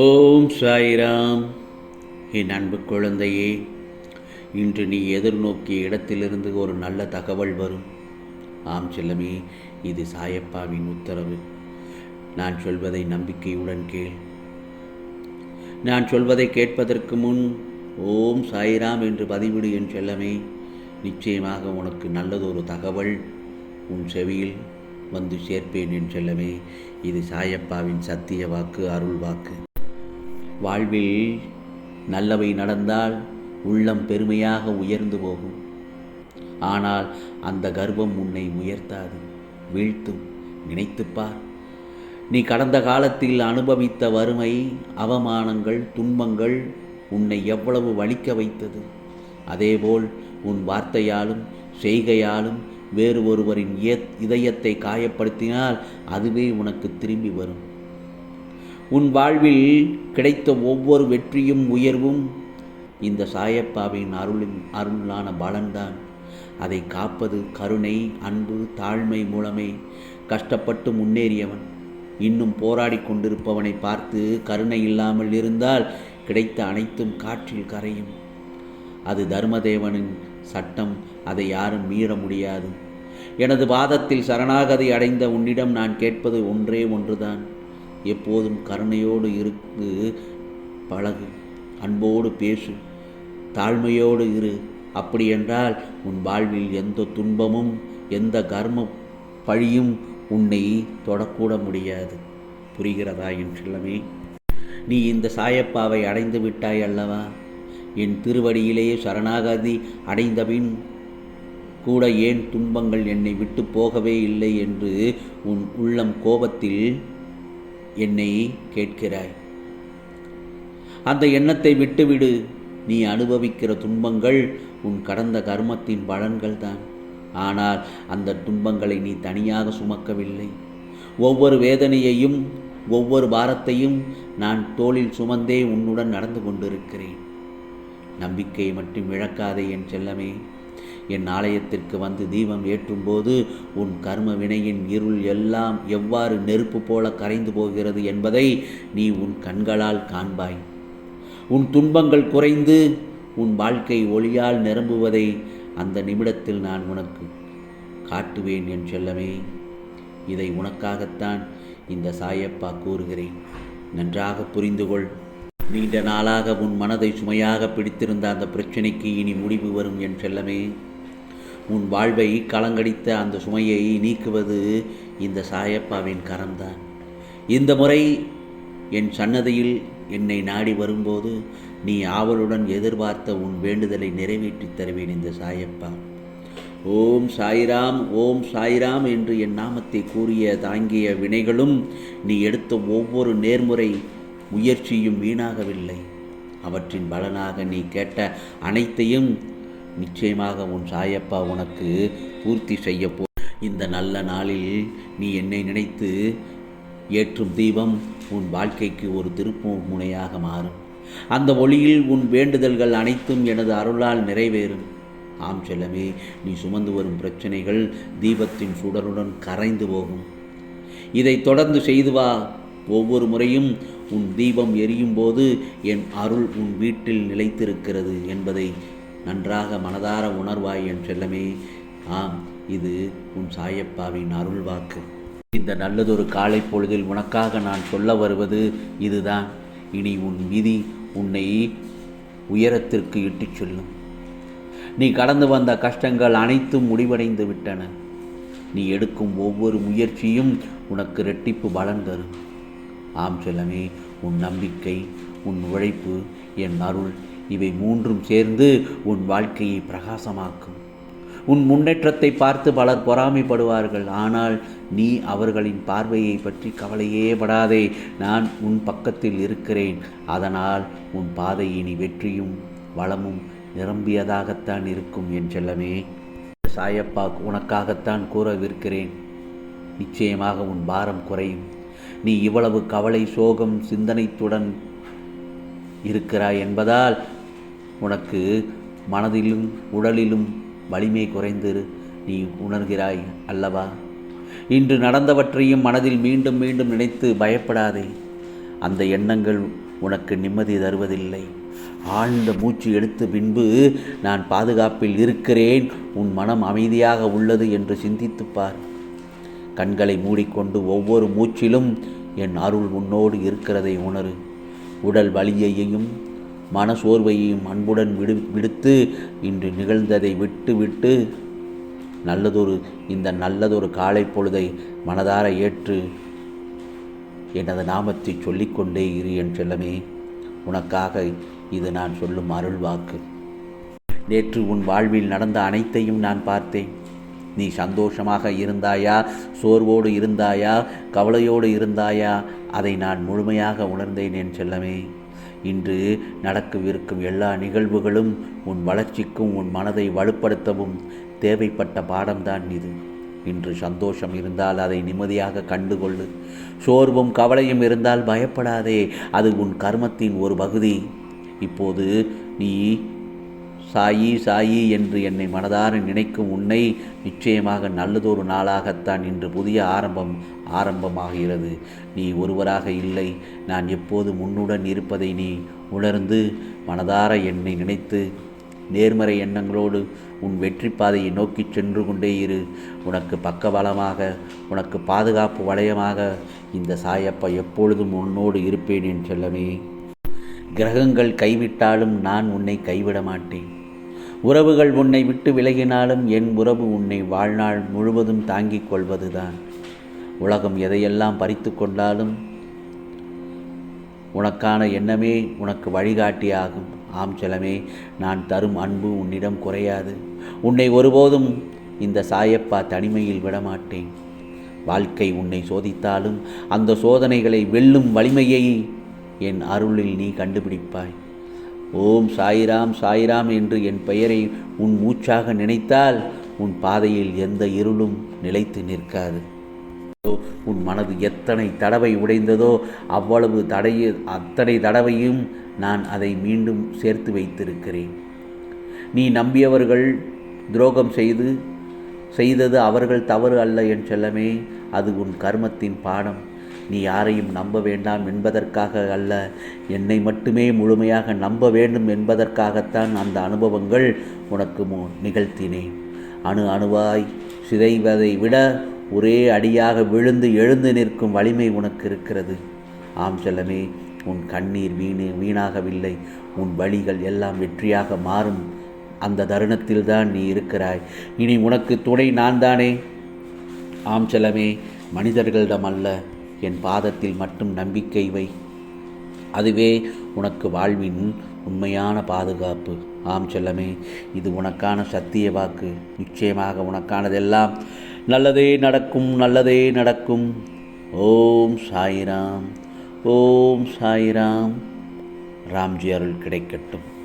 ஓம் சாய்ராம். என் அன்பு குழந்தையே இன்று நீ எதிர்நோக்கிய இடத்திலிருந்து ஒரு நல்ல தகவல் வரும். ஆம் செல்லமே இது சாயப்பாவின் உத்தரவு. நான் சொல்வதை நம்பிக்கையுடன் கேள். நான் சொல்வதை கேட்பதற்கு முன் ஓம் சாய்ராம் என்று பதிவிடு என் செல்லமே. நிச்சயமாக உனக்கு நல்லதொரு தகவல் உன் செவியில் வந்து சேர்ப்பேன் என் செல்லமே. இது சாயப்பாவின் சத்திய வாக்கு அருள் வாக்கு. வாழ்வில் நல்லவை நடந்தால் உள்ளம் பெருமையாக உயர்ந்து போகும். ஆனால் அந்த கர்வம் உன்னை உயர்த்தாது வீழ்த்தும். நினைத்துப்பார் நீ கடந்த காலத்தில் அனுபவித்த வறுமை அவமானங்கள் துன்பங்கள் உன்னை எவ்வளவு வலிக்க வைத்தது. அதேபோல் உன் வார்த்தையாலும் செய்கையாலும் வேறு ஒருவரின் இதயத்தை காயப்படுத்தினால் அதுவே உனக்கு திரும்பி வரும். உன் வாழ்வில் கிடைத்த ஒவ்வொரு வெற்றியும் உயர்வும் இந்த சாயப்பாவின் அருளின் அருளான பலன்தான். அதை காப்பது கருணை அன்பு தாழ்மை மூலமே. கஷ்டப்பட்டு முன்னேறியவன் இன்னும் போராடி கொண்டிருப்பவனை பார்த்து கருணை இல்லாமல் இருந்தால் கிடைத்த அனைத்தும் காற்றில் கரையும். அது தர்மதேவனின் சட்டம் அதை யாரும் மீற முடியாது. எனது வாதத்தில் சரணாகதி அடைந்த உன்னிடம் நான் கேட்பது ஒன்றே ஒன்றுதான். எப்போதும் கருணையோடு இருக்கு பழகு அன்போடு பேசு தாழ்மையோடு இரு. அப்படியென்றால் உன் வாழ்வில் எந்த துன்பமும் எந்த கர்ம பழியும் உன்னை தொடக்கூட முடியாது. புரிகிறதா என் செல்லமே? நீ இந்த சாயப்பாவை அடைந்து விட்டாய் அல்லவா? என் திருவடியிலேயே சரணாகதி அடைந்தபின் கூட ஏன் துன்பங்கள் என்னை விட்டு போகவே இல்லை என்று உன் உள்ளம் கோபத்தில் என்னை கேட்கிறாய். அந்த எண்ணத்தை விட்டுவிடு. நீ அனுபவிக்கிற துன்பங்கள் உன் கடந்த கர்மத்தின் பலன்கள் தான் ஆனால் அந்த துன்பங்களை நீ தனியாக சுமக்கவில்லை. ஒவ்வொரு வேதனையையும் ஒவ்வொரு பாரத்தையும் நான் தோளில் சுமந்தே உன்னுடன் நடந்து கொண்டிருக்கிறேன். நம்பிக்கையை மட்டும் இழக்காதே என் செல்லமே. என் ஆலயத்திற்கு வந்து தீபம் ஏற்றும்போது உன் கர்ம வினையின் இருள் எல்லாம் எவ்வாறு நெருப்பு போல கரைந்து போகிறது என்பதை நீ உன் கண்களால் காண்பாய். உன் துன்பங்கள் குறைந்து உன் வாழ்க்கை ஒளியால் நிரம்புவதை அந்த நிமிடத்தில் நான் உனக்கு காட்டுவேன் என் செல்லமே. இதை உனக்காகத்தான் இந்த சாயப்பா கூறுகிறேன். நன்றாக புரிந்து கொள் நீண்ட நாளாக உன் மனதை சுமையாக பிடித்திருந்த அந்த பிரச்சனைக்கு இனி முடிவு வரும் என் செல்லமே. உன் வாழ்வை களங்கடித்த அந்த சுமையை நீக்குவது இந்த சாயப்பாவின் கரம்தான். இந்த முறை என் சன்னதியில் என்னை நாடி வரும்போது நீ ஆவலுடன் எதிர்பார்த்த உன் வேண்டுதலை நிறைவேற்றித் தருவேன் இந்த சாயப்பா. ஓம் சாய்ராம் ஓம் சாய்ராம் என்று என் நாமத்தை கூறிய தாங்கிய வினைகளும் நீ எடுத்த ஒவ்வொரு நேர்முறை முயற்சியும் வீணாகவில்லை. அவற்றின் பலனாக நீ கேட்ட அனைத்தையும் நிச்சயமாக உன் சாயப்பா உனக்கு பூர்த்தி செய்ய போ. இந்த நல்ல நாளில் நீ என்னை நினைத்து ஏற்றும் தீபம் உன் வாழ்க்கைக்கு ஒரு திருப்பு முனையாக மாறும். அந்த ஒளியில் உன் வேண்டுதல்கள் அனைத்தும் எனது அருளால் நிறைவேறும். ஆம் செல்லமே நீ சுமந்து வரும் பிரச்சனைகள் தீபத்தின் சுடருடன் கரைந்து போகும். இதை தொடர்ந்து செய்து வா. ஒவ்வொரு முறையும் உன் தீபம் எரியும் போது என் அருள் உன் வீட்டில் நிலைத்திருக்கிறது என்பதை நன்றாக மனதார உணர்வாய் என் செல்லமே. ஆம் இது உன் சாயப்பாவின் அருள் வாக்கு. இந்த நல்லதொரு காலை பொழுதில் உனக்காக நான் சொல்ல வருவது இதுதான். இனி உன் விதி உன்னை உயரத்திற்கு இட்டுச் செல்லும். நீ கடந்து வந்த கஷ்டங்கள் அனைத்தும் முடிவடைந்து விட்டன. நீ எடுக்கும் ஒவ்வொரு முயற்சியும் உனக்கு ரெட்டிப்பு பலன் தரும். ஆம் செல்லமே உன் நம்பிக்கை உன் உழைப்பு என் அருள் இவை மூன்றும் சேர்ந்து உன் வாழ்க்கையை பிரகாசமாக்கும். உன் முன்னேற்றத்தை பார்த்து பலர் பொறாமைப்படுவார்கள். ஆனால் நீ அவர்களின் பார்வையை பற்றி கவலையே படாதே. நான் உன் பக்கத்தில் இருக்கிறேன். அதனால் உன் பாதை இனி வெற்றியும் வளமும் நிரம்பியதாகத்தான் இருக்கும் என் செல்லமே. சாயப்பா உனக்காகத்தான் கூறவிருக்கிறேன். நிச்சயமாக உன் பாரம் குறையும். நீ இவ்வளவு கவலை சோகம் சிந்தனைத்துடன் இருக்கிறாய் என்பதால் உனக்கு மனதிலும் உடலிலும் வலிமை குறைந்து நீ உணர்கிறாய் அல்லவா? இன்று நடந்தவற்றையும் மனதில் மீண்டும் மீண்டும் நினைத்து பயப்படாதே. அந்த எண்ணங்கள் உனக்கு நிம்மதி தருவதில்லை. ஆழ்ந்த மூச்சு எடுத்து பின்பு நான் பாதுகாப்பில் இருக்கிறேன். உன் மனம் அமைதியாக உள்ளது என்று சிந்தித்துப் பார். கண்களை மூடிக்கொண்டு ஒவ்வொரு மூச்சிலும் என் அருள் உன்னோடு இருக்கிறதை உணரு. உடல் வலியையும் மன சோர்வையையும் அன்புடன் விடு விடுத்து இன்று நிகழ்ந்ததை விட்டு விட்டு நல்லதொரு இந்த நல்லதொரு காலை பொழுதை மனதார ஏற்று எனது நாமத்தை சொல்லிக்கொண்டே இரு என் செல்லமே. உனக்காக இது நான் சொல்லும் அருள் வாக்கு நேற்று உன் வாழ்வில் நடந்த அனைத்தையும் நான் பார்த்தேன். நீ சந்தோஷமாக இருந்தாயா? சோர்வோடு இருந்தாயா? கவலையோடு இருந்தாயா? அதை நான் முழுமையாக உணர்ந்தேன் என் செல்லமே. இன்று நடக்கவிருக்கும் எல்லா நிகழ்வுகளும் உன் வளர்ச்சிக்கும் உன் மனதை வலுப்படுத்தவும் தேவைப்பட்ட பாடம்தான் இது. இன்று சந்தோஷம் இருந்தால் அதை நிம்மதியாக கண்டுகொள்ளு. சோர்வும் கவலையும் இருந்தால் பயப்படாதே. அது உன் கர்மத்தின் ஒரு பகுதி. இப்போது நீ சாயி சாயி என்று என்னை மனதார நினைக்கும் உன்னை நிச்சயமாக நல்லதொரு நாளாகத்தான் இன்று புதிய ஆரம்பம் ஆரம்பமாகிறது. நீ ஒருவராக இல்லை. நான் எப்போது முன்னுடன் இருப்பதை நீ உணர்ந்து மனதார என்னை நினைத்து நேர்மறை எண்ணங்களோடு உன் வெற்றி பாதையை நோக்கி சென்று கொண்டே இரு. உனக்கு பக்கபலமாக உனக்கு பாதுகாப்பு வளையமாக இந்த சாயப்பா எப்பொழுதும் உன்னோடு இருப்பேன் என் செல்லமே. கிரகங்கள் கைவிட்டாலும் நான் உன்னை கைவிட மாட்டேன். உறவுகள் உன்னை விட்டு விலகினாலும் என் உறவு உன்னை வாழ்நாள் முழுவதும் தாங்கிக் கொள்வதுதான். உலகம் எதையெல்லாம் பறித்து கொண்டாலும் உனக்கான எண்ணமே உனக்கு வழிகாட்டியாகும். ஆம் செலமே நான் தரும் அன்பு உன்னிடம் குறையாது. உன்னை ஒருபோதும் இந்த சாயப்பா தனிமையில் விடமாட்டேன். வாழ்க்கை உன்னை சோதித்தாலும் அந்த சோதனைகளை வெல்லும் வலிமையை என் அருளில் நீ கண்டுபிடிப்பாய். ஓம் சாயிராம் சாயிராம் என்று என் பெயரை உன் மூச்சாக நினைத்தால் உன் பாதையில் எந்த இருளும் நிலைத்து நிற்காது. உன் மனது எத்தனை தடவை உடைந்ததோ அவ்வளவு தடைய அத்தனை தடவையும் நான் அதை மீண்டும் சேர்த்து வைத்திருக்கிறேன். நீ நம்பியவர்கள் துரோகம் செய்து செய்தது அவர்கள் தவறு அல்ல என் செல்லமே அது உன் கர்மத்தின் பாடம். நீ யாரையும் நம்ப வேண்டாம் என்பதற்காக அல்ல. என்னை மட்டுமே முழுமையாக நம்ப வேண்டும் என்பதற்காகத்தான் அந்த அனுபவங்கள் உனக்கு மு நிகழ்த்தினேன். அணு அணுவாய் சிதைவதை விட ஒரே அடியாக விழுந்து எழுந்து நிற்கும் வலிமை உனக்கு இருக்கிறது. ஆம் செல்லமே உன் கண்ணீர் வீணு வீணாகவில்லை. உன் வழிகள் எல்லாம் வெற்றியாக மாறும். அந்த தருணத்தில் தான் நீ இருக்கிறாய். இனி உனக்கு துணை நான் தானே ஆம் செல்லமே மனிதர்களிடம் அல்ல என் பாதத்தில் மட்டும் நம்பிக்கை வை. அதுவே உனக்கு வாழ்வின் உண்மையான பாதுகாப்பு. ஆம் செல்லமே இது உனக்கான சத்திய வாக்கு. நிச்சயமாக உனக்கானதெல்லாம் நல்லதே நடக்கும் நல்லதே நடக்கும். ஓம் சாயிராம் ஓம் சாய்ராம். ராம்ஜி அருள் கிடைக்கட்டும்.